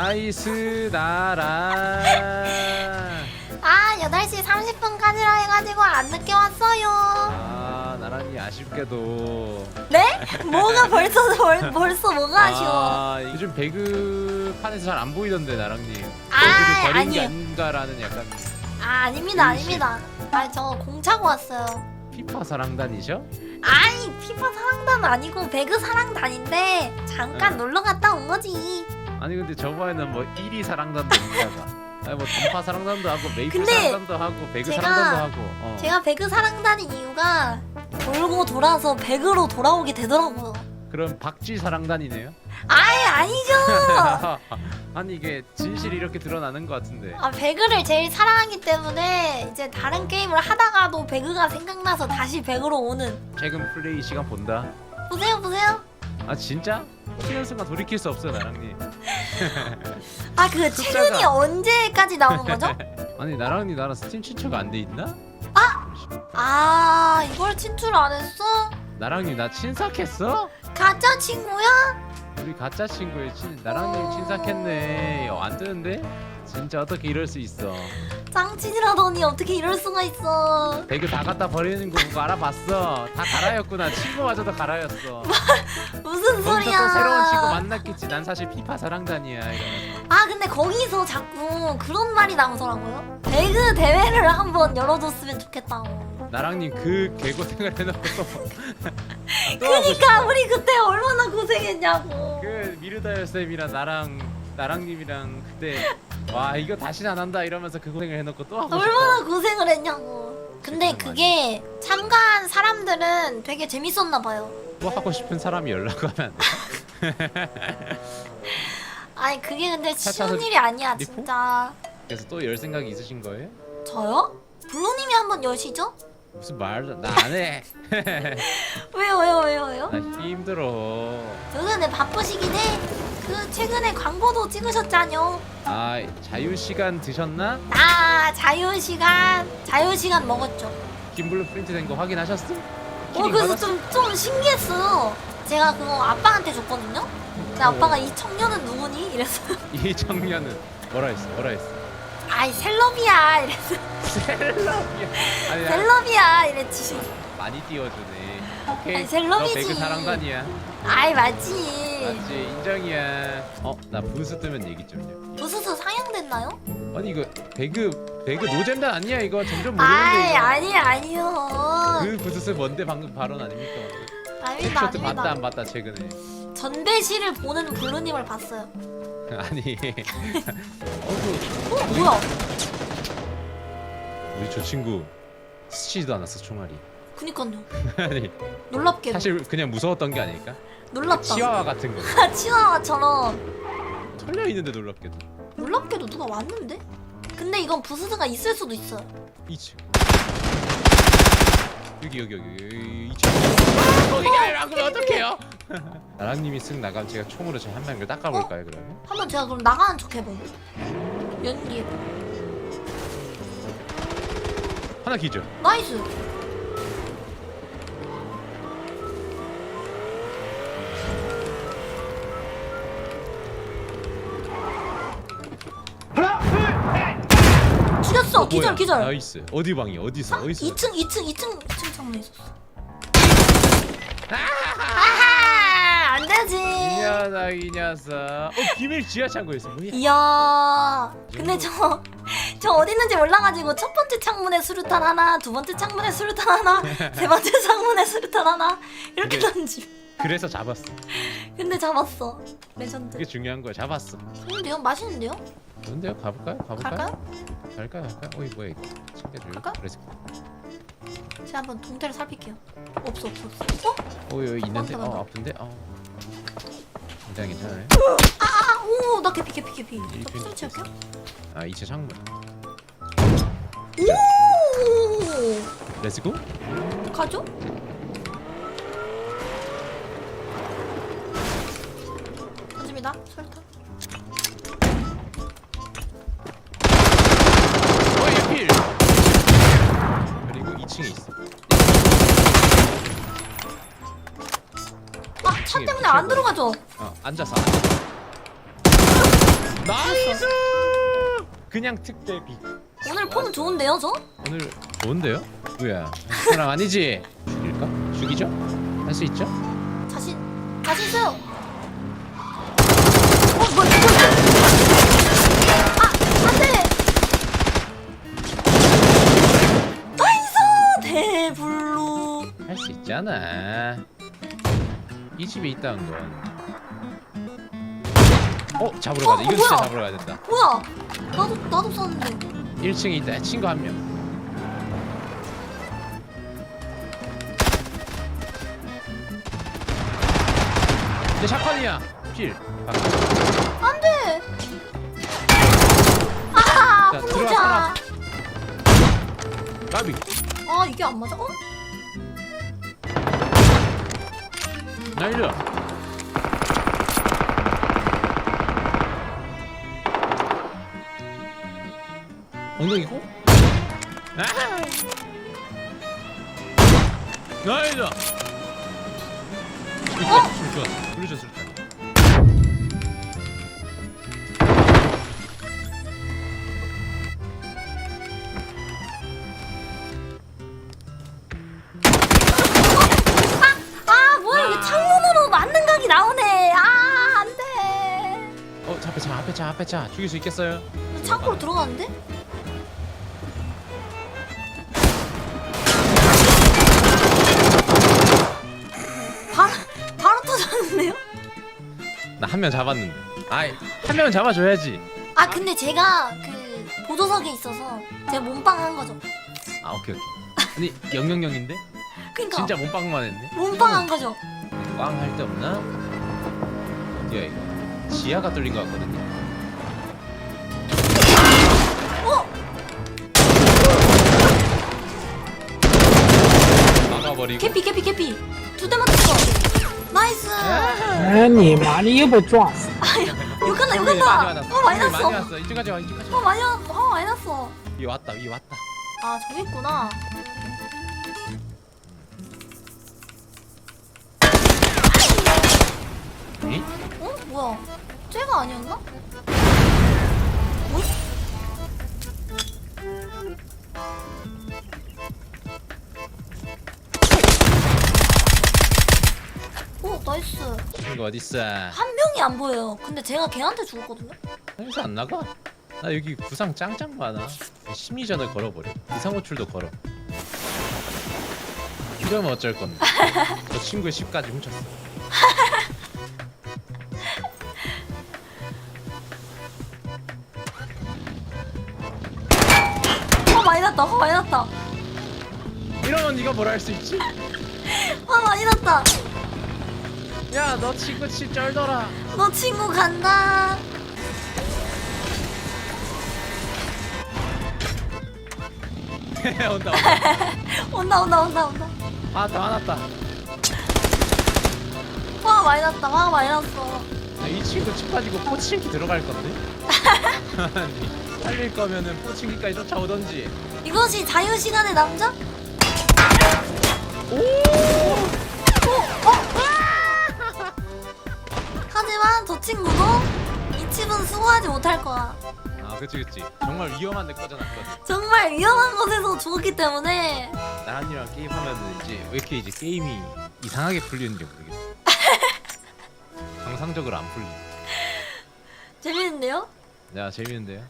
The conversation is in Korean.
나이스 나라 아 8시 30분까지라 해가지고 안 늦게 왔어요 아 나란히 아쉽게도 네? 뭐가 벌써 벌, 벌써 뭐가 아쉬워 아, 요즘 배그 판에서 잘 안 보이던데 나랑님 아, 배그를 버린 게 아니에요. 아닌가라는 약간 아 아닙니다. 아닙니다 아 저 공차고 왔어요 피파 사랑단이셔? 아니 피파 사랑단 아니고 배그 사랑단인데 잠깐 응. 놀러 갔다 온 거지 아니 근데 저번에는 뭐 1위 사랑단도 있다가 아니 뭐 단파 사랑단도 하고 메이플 근데 사랑단도 하고 배그 제가- 사랑단도 하고 어. 제가 배그 사랑단인 이유가 돌고 돌아서 배그로 돌아오게 되더라고요. 그럼 박쥐 사랑단이네요? 아이 아니죠! 아니 이게 진실이 이렇게 드러나는 것 같은데. 아 배그를 제일 사랑하기 때문에 이제 다른 게임을 하다가도 배그가 생각나서 다시 배그로 오는. 최근 플레이 시간 본다. 보세요 보세요 아 진짜? 쉬는 순간 돌이킬 수 없어요 나랑님 아 그 숫자가- 최근이 언제까지 나오는 거죠? 아니 나랑님 나랑 스팀 친추가 안돼 있나? 아 이걸 친출 안 했어? 나랑님 나 친삭했어? 가짜 친구야? 우리 가짜 친구의 친 나랑님 어. 친삭했네 어, 안 뜨는데? 진짜 어떻게 이럴 수 있어? 짱친이라더니 어떻게 이럴 수가 있어? 배그 다 갖다 버리는 거 보고 알아봤어? 다 가라였구나. 친구마저도 가라였어. 무슨 거기서 소리야? 또 새로운 친구 만났겠지. 난 사실 피파 사랑단이야 이러면서. 아 근데 거기서 자꾸 그런 말이 나오더라고요. 배그 대회를 한번 열어줬으면 좋겠다고. 나랑님 그 개고생을 해놓고 또, 하고 그니까 우리 그때 얼마나 고생했냐고. 그 미르다열 쌤이랑 나랑 나랑님이랑 그때 와 이거 다시는 안 한다 이러면서 그 고생을 해놓고 또 하고 얼마나 싶어. 고생을 했냐고 근데 그게 참가한 사람들은 되게 재밌었나 봐요 또 하고 싶은 사람이 연락하면 안 돼. 아니 그게 근데 쉬운 일이 아니야 리포? 진짜 그래서 또 열 생각이 있으신 거예요? 저요? 블루님이 한번 여시죠? 무슨 말도 나 안 해. 왜요 왜요 왜요 왜요? 나 힘들어. 요새는 바쁘시긴 해 그 최근에 광고도 찍으셨잖요 아 자유 시간 드셨나? 아 자유 시간 자유 시간 먹었죠 김블루 프린트 된 거 확인하셨어? 어 그래서 받았어? 좀, 좀 신기했어요 제가 그거 아빠한테 줬거든요 근데 어. 아빠가 이 청년은 누구니? 이랬어 이 청년은 뭐라 했어? 뭐라 했어? 아이 셀럽이야 이랬어 나 이랬지 많이 띄워주네. 오케이. 아니, 셀럽이지. 너 배그 사랑단이야. 아이 맞지 맞지 인정이야. 어나 부스 뜨면 얘기 좀요. 부스스 상향됐나요? 아니 이거 배그 배그 노잼단 아니야 이거 점점 모르는데 아이 이거. 아니 아니요 그 부스스 뭔데 방금 발언 아닙니까? 아닙니다 엑쇼트 봤다 아닙니다 안 봤다 최근에. 전배시를 보는 블루님을 봤어요 아니. 어그 어 뭐야 우리 저 친구 스치지도 않았어 총알이. 그니까요 아니 놀랍게도 사실 그냥 무서웠던 게 아닐까? 놀랍다 치와와 같은 거. 아, 치와와처럼 털려 있는데 놀랍게도. 놀랍게도 누가 왔는데? 근데 이건 부스스가 있을 수도 있어요 2층. 여기 여기 여기 여기 2층. 거기 가라고 어떡해요? 나랑님이 쓱 나가면 제가 총으로 제한 명을 닦아볼까요 그러면? 한번 제가 그럼 나가는 척 해봐요 연기 하나 기죠. 나이스 죽였어 기절 뭐야? 기절 나이스. 어디 방이 어디서 어디서? 2층 2층 2층 2층 창문에 있었어 아하 안이 되지 녀석 이 녀석. 어 비밀 지하 창고에 있어. 뭐야? 이야 근데 저 저 어디 있는지 몰라가지고 첫 번째 창문에 수류탄 하나 두 번째 창문에 수류탄 하나 세 번째 창문에 수류탄 하나 이렇게 근데- 던지 그래서 잡았어. 근데 잡았어 레전드 그게 중요한 거야. 잡았어. 좋은데요? 맛있는데요? 뭔데요? 가볼까요? 가볼까요? 갈까요? 갈까요? 갈까요? 어이 뭐야 이거? 챙겨줘요. 갈까? 그래서 제가 한번 동태를 살필게요 없어 없어 없어 어? 어 여기 있는데 맞다. 어 아픈데 어. 굉장히 괜찮아요. 아 오 나 개피 개피 개피 저 일주일 피좀 채울게요 아 2차 창문. 오 렛츠고. 가죠? 어이 필. 그리고 2층에 있어. 아차 미치겠네, 때문에 안. 들어가죠 어 앉아서 앉아서. 나이스 그냥 특대비 오늘 폼 좋은데요 저? 오늘 좋은데요? 누구야 사람 아니지? 죽일까? 죽이죠? 할 수 있죠? 자신 자신 있어요. 어 뭐? 뭐? 아 안 돼. 나이스 대블루. 할수 있잖아 이 집에 있다는 건 어? 잡으러 어, 가자 이거 뭐야? 진짜 잡으러 가야 된다 뭐야? 나도 나도 샀는데. 1층에 있다 친구 한명 내 샷건이야 필 안돼. 아 자, 보자. 까비 아 이게 안 맞아? 어? 날려 엉덩이고? 아! 날려 어? 술 좋았어 그러죠 술아 뭐야 이게 창문으로 맞는 각이 나오네. 아 안돼. 어, 차 앞에 차 앞에 차 앞에 차 죽일 수 있겠어요? 창고로 들어가는데? 나 한 명 잡았는데. 아이, 한 명은 잡아줘야지. 아 근데 제가 그 보조석에 있어서 제가 몸빵 한 거죠. 아, 오케이 오케이. 아니, 영영영인데? 그러니까 진짜 몸빵만 했네. 몸빵 한 거죠. 꽝 할 데 없나? 어디야 이거? 지하가 뚫린 것 같거든요. 어? 막아버리고. 캐피 캐피 캐피 두대 맞췄어. 나이스. 괜히 많이 입어줘. 아유, 욕한다, 여기 많이 욕한다. 화났어. 화 많이 여기 많이 났어. 났어. 이쪽까지 와 이쪽까지 화 와. 많이, 났- 화 어, 많이 났어. 이 왔다 이 왔다 아, 저기 있구나. 이? 어? 뭐야? 쟤가 아니었나? 어? 나이스. 어디 있어? 한 명이 안 보여요. 근데 제가 걔한테 죽었거든요. 여기서 안 나가? 나 여기 구상 짱짱 많아. 심리전을 걸어버려. 이상호출도 걸어. 이러면 어쩔 건데. 저 친구의 10까지 훔쳤어. 화 많이 났다. 화 많이 났다. 이러면 네가 뭘 할 수 있지? 화 많이 났다. 야, 너 친구 치 쩔더라. 너 친구 간다. 온다. 온다 온다 온다 온다. 아, 더 화났다. 화 많이 났다. 화 많이 났어. 야, 이 친구 집 가지고 포칭기 들어갈 건데? 아니, 살릴 거면은 포칭기까지 쫓아오던지. 이것이 자유 시간의 남자? 오! 어? 하지만 저 친구도 이 칩은 수고하지 못할 거야. 아, 그치 그치. 정말 위험한 데 꺼져 놨거든. 정말 위험한 곳에서 죽었기 때문에 나란이랑 게임하면 이제 왜 이렇게 이제 게임이 이상하게 풀리는지 모르겠어. 정상적으로 안 풀리. 재밌는데요? 야 재밌는데요?